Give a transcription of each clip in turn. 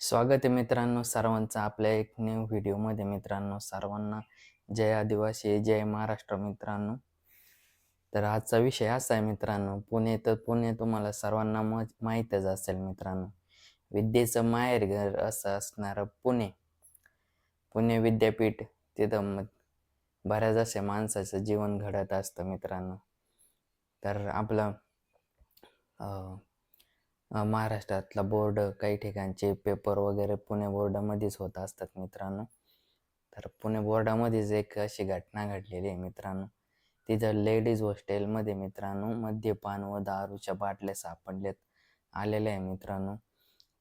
स्वागत आहे मित्रांनो सर्वांचं आपल्या एक न्यू व्हिडिओमध्ये मित्रांनो सर्वांना. जय आदिवासी जय महाराष्ट्र मित्रांनो. तर आजचा विषय असा आहे मित्रांनो पुणे तर पुणे तुम्हाला सर्वांना म माहीतच असेल मित्रांनो. विद्येचं माहेरघर असं असणारं पुणे. पुणे विद्यापीठ तिथं मग बऱ्याच अशा माणसाचं जीवन घडत असतं मित्रांनो. तर आपलं अ, महाराष्ट्रातला बोर्ड काही ठिकाणचे पेपर वगैरे पुणे बोर्डामध्येच होत असतात मित्रांनो. तर पुणे बोर्डामध्येच एक अशी घटना घडलेली आहे मित्रांनो. तिथं लेडीज हॉस्टेलमध्ये मित्रांनो मद्यपान व दारूच्या बाटल्या सापडल्यात आलेल्या आहे मित्रांनो.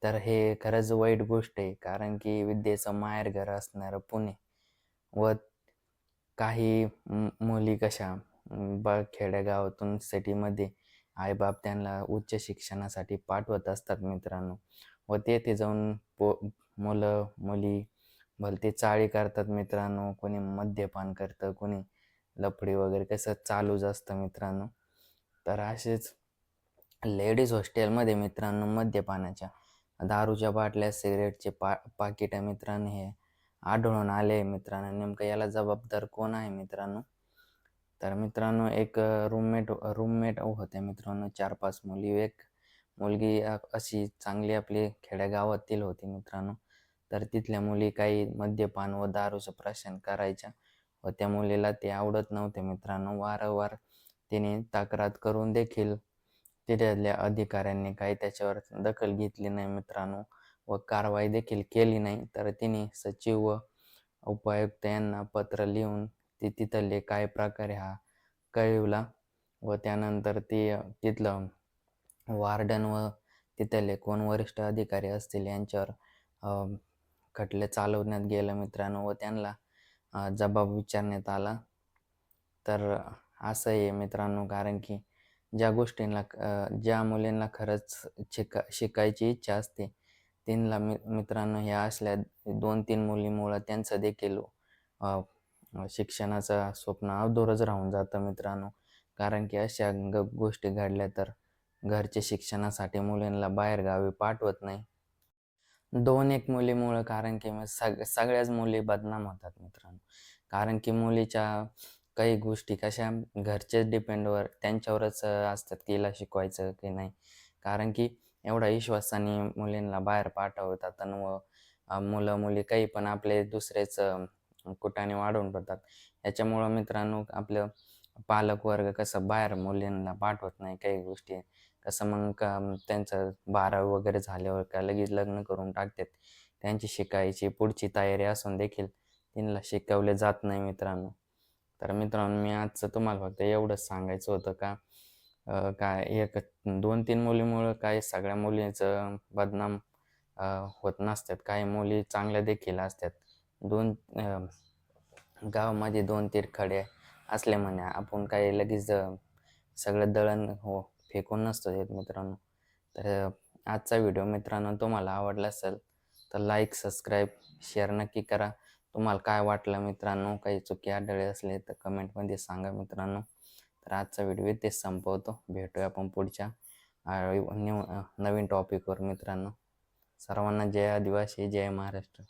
तर हे खरंच वाईट गोष्ट आहे कारण की विद्येचं माहेरघर असणारं पुणे व काही मुली कशा बा ब खेडेगावातून सिटीमध्ये आईबाप त्यांना उच्च शिक्षणासाठी पाठवत असतात मित्रांनो. व तेथे जाऊन पो मुलं मुली भलती चाळी करतात मित्रांनो. कोणी मद्यपान करतं कोणी लफडी वगैरे कसं चालूच असतं मित्रांनो. तर असेच लेडीज हॉस्टेलमध्ये मित्रांनो मद्यपानाच्या दारूच्या बाटल्या सिगरेटचे पा पाकिटं मित्रांनो हे आढळून आले मित्रांनो. नेमकं याला जबाबदार कोण आहे मित्रांनो? तर मित्रांनो एक रूममेट रूममेट होते मित्रांनो चार पाच मुली. एक मुलगी अशी चांगली आपली खेड्यागावातील होती मित्रांनो. तर तिथल्या मुली काही मद्यपान व दारूचं प्राशन करायच्या व त्या मुलीला ते आवडत नव्हते मित्रांनो. वारंवार तिने तक्रार करून देखील तिथल्या अधिकाऱ्यांनी काही त्याच्यावर दखल घेतली नाही मित्रांनो व कारवाई देखील केली नाही. तर तिने सचिव व उपायुक्त यांना पत्र लिहून ते तिथले काय प्रकारे हा कळवला व त्यानंतर ते तिथलं वार्डन व तिथले कोण वरिष्ठ अधिकारी असतील यांच्यावर खटले चालवण्यात गेलं मित्रांनो व त्यांना जबाब विचारण्यात आला. तर असं आहे मित्रांनो कारण की ज्या गोष्टींना ज्या मुलींना खरंच शिका शिकायची इच्छा असते त्यांना मि मित्रांनो ह्या असल्या दोन तीन मुलीमुळं त्यांचं देखील शिक्षणाचं स्वप्न अधुरंच राहून जातं मित्रांनो. कारण की अशा ग गोष्टी घडल्या तर घरचे शिक्षणासाठी मुलींना बाहेर गावी पाठवत नाही. दोन एक मुलीमुळं कारण की मग सग सगळ्याच मुली बदनाम होतात मित्रांनो. कारण की मुलीच्या काही गोष्टी कशा घरचेच डिपेंडवर त्यांच्यावरच असतात की हिला शिकवायचं की नाही. कारण की एवढा विश्वासाने मुलींना बाहेर पाठवतात व मुलं मुली काही पण आपले दुसरेच कुटाने वाढवून पडतात. याच्यामुळं मित्रांनो आपलं पालकवर्ग कसं बाहेर मुलींना पाठवत नाही काही गोष्टी. कसं मग का त्यांचं बारावी वगैरे झाल्यावर का लगेच लग्न करून टाकतात. त्यांची शिकायची पुढची तयारी असून देखील त्यांना शिकवले जात नाही मित्रांनो. तर मित्रांनो मी आजचं तुम्हाला फक्त एवढंच सांगायचं होतं का काय एक दोन तीन मुलीमुळं काय सगळ्या मुलीचं बदनाम होत नसतात. काही मुली चांगल्या देखील असतात. दोन गावामध्ये दोन तीन खडे असले म्हणे. आपण काही लगेच सगळं दळण हो फेकून नसतो देत मित्रांनो. तर आजचा व्हिडिओ मित्रांनो तुम्हाला आवडला असेल तर लाईक सबस्क्राईब शेअर नक्की करा. तुम्हाला काय वाटलं मित्रांनो? काही चुकी आढळले असले तर कमेंटमध्ये सांगा मित्रांनो. तर आजचा व्हिडिओ ते संपवतो. भेटूया आपण पुढच्या न्यू नवीन टॉपिकवर मित्रांनो. सर्वांना जय आदिवासी जय महाराष्ट्र.